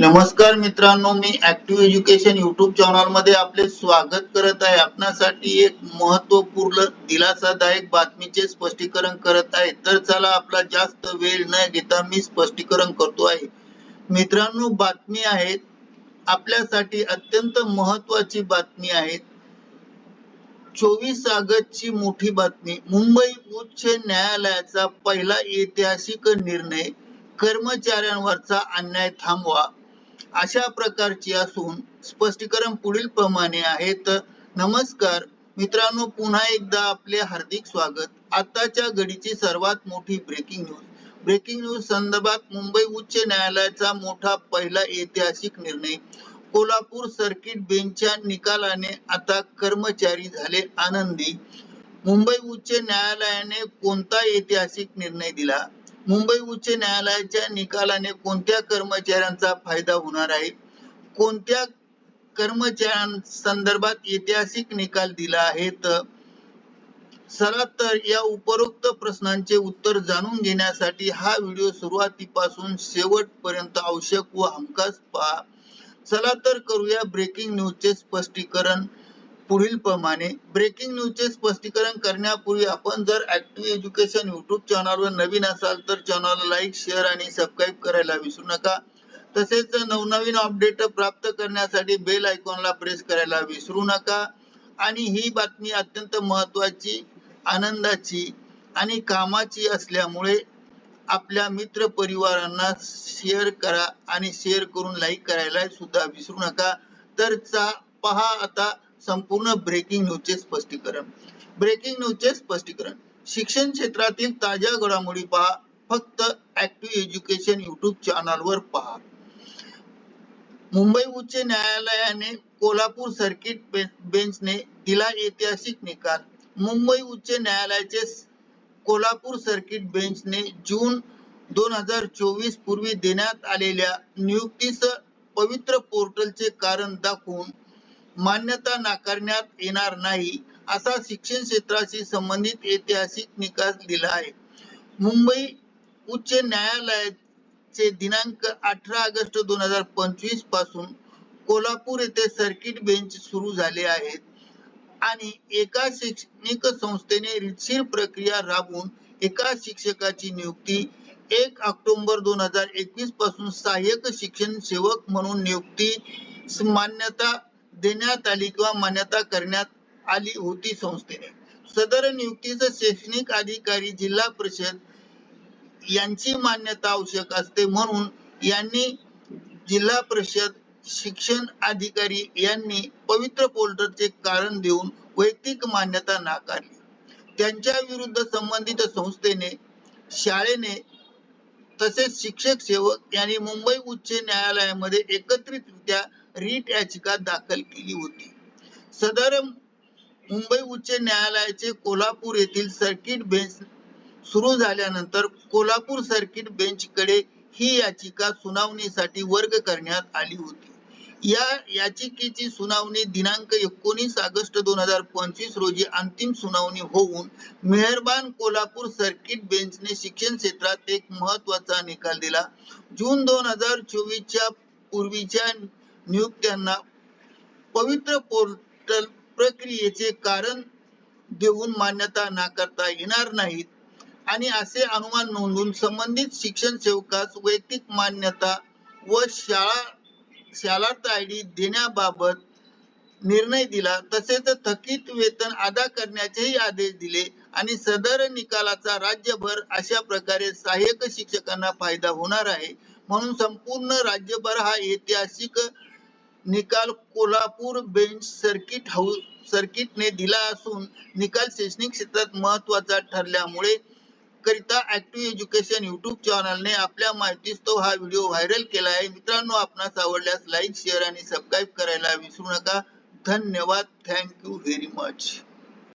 नमस्कार मित्रांनो मी ऍक्टिव्ह एज्युकेशन युट्यूब चॅनलमध्ये आपले स्वागत करत आहे. आपणासाठी एक महत्त्वपूर्ण दिलासादायक बातमीचे स्पष्टीकरण करत आहे. तर चला आपला जास्त वेळ न घेता मी स्पष्टीकरण करतो आहे. मित्रांनो बातमी आहे आपल्यासाठी अत्यंत महत्वाची बातमी आहे. चोवीस ऑगस्ट ची मोठी बातमी मुंबई उच्च न्यायालयाचा पहिला ऐतिहासिक निर्णय. कर्मचाऱ्यांवरचा अन्याय थांबवा. अशा प्रकारची असून स्पष्टीकरण पुढील प्रमाणे आहे. तर नमस्कार. मित्रांनो पुन्हा एकदा आपले हार्दिक स्वागत. आताच्या घडीची सर्वात मोठी ब्रेकिंग न्यूज ब्रेकिंग न्यूज संदर्भात मुंबई उच्च न्यायालयाचा मोठा पहिला ऐतिहासिक निर्णय. कोल्हापूर सर्किट बेंचच्या निकालाने आता कर्मचारी झाले आनंदी. मुंबई उच्च न्यायालयाने कोणता ऐतिहासिक निर्णय दिला? मुंबई उच्च न्यायालयाच्या निकालाने कोणत्या कर्मचाऱ्यांचा फायदा होणार आहे? कोणत्या कर्मचाऱ्यांसंदर्भात ऐतिहासिक निकाल दिला आहे? तर चला तर या उपरोक्त प्रश्नांचे उत्तर जाणून घेण्यासाठी हा व्हिडिओ सुरुवातीपासून शेवटपर्यंत आवश्यक व हमखास पहा. चला तर करूया ब्रेकिंग न्यूजचे स्पष्टीकरण. पुढील प्रमाणे ब्रेकिंग न्यूजचे स्पष्टीकरण करण्यापूर्वी आपण जर ऍक्टिव्ह एज्युकेशन युट्यूब चॅनलवर नवीन असाल तर चॅनलला लाईक शेअर आणि सबस्क्राईब करायला विसरू नका. तसेच नवनवीन अपडेट प्राप्त करण्यासाठी बेल आयकॉनला प्रेस करायला विसरू नका. आणि ही बातमी अत्यंत महत्वाची आनंदाची आणि कामाची असल्यामुळे आपल्या मित्र परिवारांना शेअर करा आणि शेअर करून लाईक करायला सुद्धा विसरू नका. तर चा पहा आता संपूर्ण ब्रेकिंग न्यूजचे स्पष्टीकरण. ब्रेकिंग न्यूजचे स्पष्टीकरण. शिक्षण क्षेत्रातील ताज्या घडामोडी पहा. फक्त ऍक्टिव्ह एज्युकेशन युट्यूब चॅनलवर पहा. मुंबई उच्च न्यायालयाने कोल्हापूर सर्किट बेंचने दिला ऐतिहासिक निकाल. मुंबई उच्च न्यायालयाचे कोल्हापूर सर्किट बेंचने जून दोन हजार चोवीस पूर्वी देण्यात आलेल्या नियुक्तीस पवित्र पोर्टलचे कारण दाखवून मान्यता नाकारण्यात येणार नाही असा शिक्षण क्षेत्राशी संबंधित ऐतिहासिक निकाल दिला आहे. मुंबई उच्च न्यायालयाचे दिनांक अठरा ऑगस्ट दोन हजार पंचवीसपासून कोल्हापूर येथे सर्किट बेंच सुरू झाले आहेत आणि एका शैक्षणिक संस्थेने रितशीर प्रक्रिया राबवून एका शिक्षकाची नियुक्ती एक ऑक्टोबर दोन हजार एकवीसपासून सहाय्यक शिक्षण सेवक म्हणून नियुक्ती मान्यता देण्यात आली किंवा मान्यता करण्यात आली होती संस्थेने. सदर नियुक्तीच शैक्षणिक अधिकारी जिल्हा परिषद यांची मान्यता आवश्यक असते म्हणून यांनी जिल्हा परिषद शिक्षण अधिकारी यांनी पवित्र पोर्टलचे कारण देऊन वैयक्तिक मान्यता नाकारली. त्यांच्या विरुद्ध संबंधित संस्थेने शाळेने तसेच शिक्षक सेवक यांनी मुंबई उच्च न्यायालयामध्ये एकत्रितरित्या रीट याचिका दाखल केली होती. सदर मुंबई उच्च न्यायालयाचे कोल्हापूर येथील सर्किट बेंच सुरू झाल्यानंतर कोल्हापूर सर्किट बेंच कडे ही याचिका सुनावणीसाठी वर्ग करण्यात आली होती. या याचिकेची सुनावणी दिनांक एकोणीस ऑगस्ट दोन हजार पंचवीस रोजी अंतिम सुनावणी होऊन मेहरबान कोल्हापूर सर्किट बेंचने शिक्षण क्षेत्रात एक महत्त्वाचा निकाल दिला. जून दोन हजार चोवीसच्या पूर्वीच्या नियुक्त्यांना पवित्र पोर्टल प्रक्रियेचे कारण देऊन मान्यता नाकारता येणार नाहीत आणि असे अनुमान नोंदवून संबंधित शिक्षण सेवकास वैयक्तिक मान्यता व शाळा शालार्थ आयडी देण्याबाबत निर्णय दिला. तसेच थकीत वेतन अदा करण्याचेही आदेश दिले आणि सदर निकालाचा राज्यभर अशा प्रकारे सहाय्यक शिक्षकांना फायदा होणार आहे. म्हणून संपूर्ण राज्यभर हा ऐतिहासिक निकाल कोल्हापूर बेंच सर्किट हाऊस सर्किटने दिला असून निकाल शैक्षणिक क्षेत्रात महत्त्वाचा ठरल्यामुळे करिता ऍक्टिव्ह एज्युकेशन युट्यूब चॅनलने आपल्या माहितीस तो हा व्हिडिओ व्हायरल केला आहे. मित्रांनो आपणास आवडल्यास लाईक शेअर आणि सबस्क्राईब करायला विसरू नका. धन्यवाद. Thank you very much